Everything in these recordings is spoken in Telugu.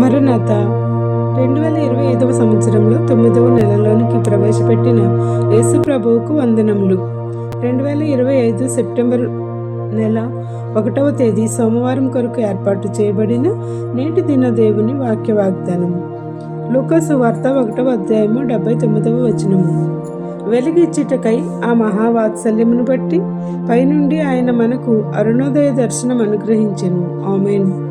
మరునాథ. రెండు వేల ఇరవై ఐదవ సంవత్సరంలో తొమ్మిదవ నెలలోనికి ప్రవేశపెట్టిన యేసు ప్రభువుకు వందనములు. రెండు వేల ఇరవై ఐదు సెప్టెంబర్ నెల ఒకటవ తేదీ సోమవారం కొరకు ఏర్పాటు చేయబడిన నేటి దిన దేవుని వాక్య వాగ్దానం. లూకాసు వార్త ఒకటవ అధ్యాయము డెబ్బై తొమ్మిదవ వచనము. వెలిగిచ్చుటకై ఆ మహావాత్సల్యమును బట్టి పైనుండి ఆయన మనకు అరుణోదయ దర్శనం అనుగ్రహించెను. ఆమెన్.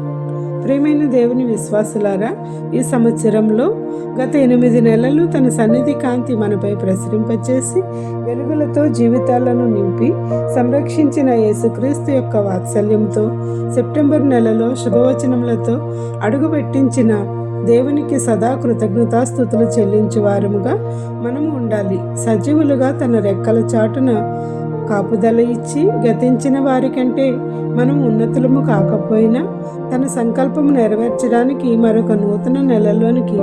ప్రేమైన దేవుని విశ్వాసులారా ఈ సంవత్సరంలో గత ఎనిమిది నెలలు తన సన్నిధి కాంతి మనపై ప్రసరింపచేసి వెలుగులతో జీవితాలను నింపి సంరక్షించిన యేసుక్రీస్తు యొక్క వాత్సల్యంతో సెప్టెంబర్ నెలలో శుభవచనములతో అడుగుపెట్టించిన దేవునికి సదా కృతజ్ఞతాస్థుతులు చెల్లించు వారముగా మనము ఉండాలి. సజీవులుగా తన రెక్కల చాటున కాపుదల ఇచ్చి గతించిన వారికంటే మనం ఉన్నతులము కాకపోయినా తన సంకల్పము నెరవేర్చడానికి మరొక నూతన నెలలోనికి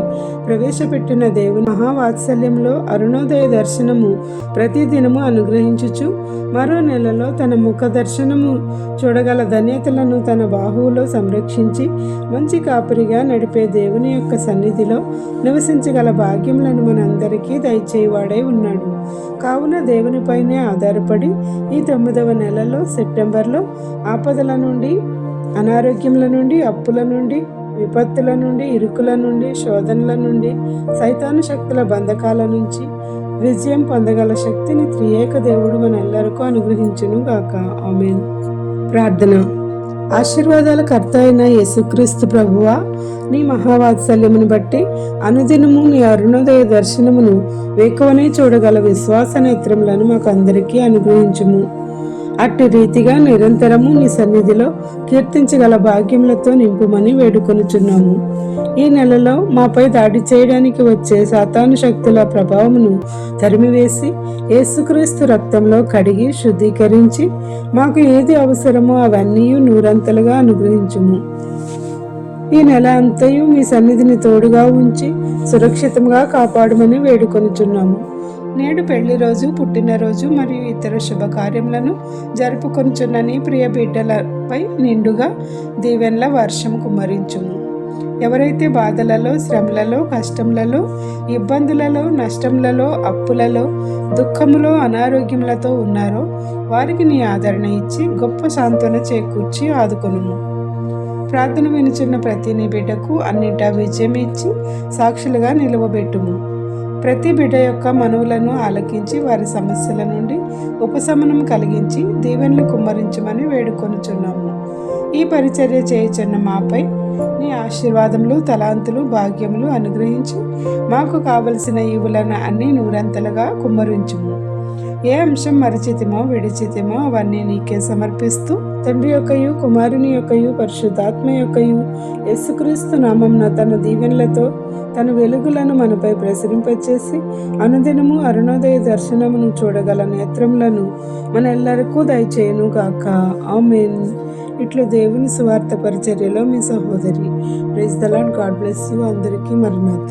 ప్రవేశపెట్టిన దేవుని మహావాత్సల్యంలో అరుణోదయ దర్శనము ప్రతిదినము అనుగ్రహించుచు మరో నెలలో తన ముఖ దర్శనము చూడగల ధన్యతలను తన బాహువులో సంరక్షించి మంచి కాపురిగా నడిపే దేవుని యొక్క సన్నిధిలో నివసించగల భాగ్యములను మనందరికీ దయచేవాడై ఉన్నాడు. కావున దేవునిపైనే ఆధారపడి ఈ తొమ్మిదవ నెలలో సెప్టెంబర్లో ఆపదల నుండి అనారోగ్యముల నుండి అప్పుల నుండి విపత్తుల నుండి ఇరుకుల నుండి శోధనల నుండి సైతాను శక్తుల బంధకాల నుంచి విజయం పొందగల శక్తిని త్రియేక దేవుడు మనందరికీ అనుగ్రహించును గాక ఆమెన్. ప్రార్థన. ఆశీర్వాదాల కర్త అయిన యేసుక్రీస్తు ప్రభువా నీ మహావాత్సల్యమును బట్టి అనుదినము నీ అరుణోదయ దర్శనమును వేకువనే చూడగల విశ్వాస నేత్రములను మాకు అందరికీ అనుగ్రహించుము. అట్టి రీతిగా నిరంతరము నీ సన్నిధిలో కీర్తించగల భాగ్యములతో నింపుమని వేడుకొనుచున్నాము. ఈ నెలలో మాపై దాడి చేయడానికి వచ్చే సాతాను శక్తుల ప్రభావమును తరిమివేసి యేసుక్రీస్తు రక్తంలో కడిగి శుద్ధీకరించి మాకు ఏది అవసరమో అవన్నీ నూరంతలుగా అనుగ్రహించుము. ఈ నెల అంతయు మీ సన్నిధిని తోడుగా ఉంచి సురక్షితంగా కాపాడమని వేడుకొనుచున్నాము. నేడు పెళ్ళి రోజు పుట్టినరోజు మరియు ఇతర శుభకార్యములను జరుపుకొనుచున్న నీ ప్రియ బిడ్డలపై నిండుగా దీవెన్ల వర్షం కుమ్మరించుము. ఎవరైతే బాధలలో శ్రమలలో కష్టములలో ఇబ్బందులలో నష్టములలో అప్పులలో దుఃఖములో అనారోగ్యములతో ఉన్నారో వారికి నీ ఆదరణ ఇచ్చి గొప్ప సాంత్వన చేకూర్చి ఆదుకొనుము. ప్రార్థన వినుచున్న ప్రతి నీ బిడ్డకు అన్నిటా విజయం ఇచ్చి సాక్షులుగా నిలవబెట్టుము. ప్రతి బిడ్డ యొక్క మనవులను ఆలకించి వారి సమస్యల నుండి ఉపశమనం కలిగించి దీవెనలు కుమ్మరించమని వేడుకొనుచున్నాము. ఈ పరిచర్య చేయుచున్న మాపై నీ ఆశీర్వాదములు తలాంతులు భాగ్యములు అనుగ్రహించి మాకు కావలసిన ఈవులను అన్ని నూరంతలుగా కుమ్మరించుము. ఏ అంశం మరచితిమో విడిచితిమో అవన్నీ నీకే సమర్పిస్తూ తండ్రి యొక్కయు కుమారుని యొక్కయు పరిశుద్ధాత్మ యొక్కయు యేసుక్రీస్తు నామంన తన దీవెనలతో తన వెలుగులను మనపై ప్రసరింపచేసి అనుదినము అరుణోదయ దర్శనమును చూడగల నేత్రములను మనెల్లరికూ దయచేయను గాక ఆమెన్. ఇట్లు దేవుని సువార్త పరిచర్యలో మీ సహోదరి. Praise the Lord God bless you. అందరికీ మరణాత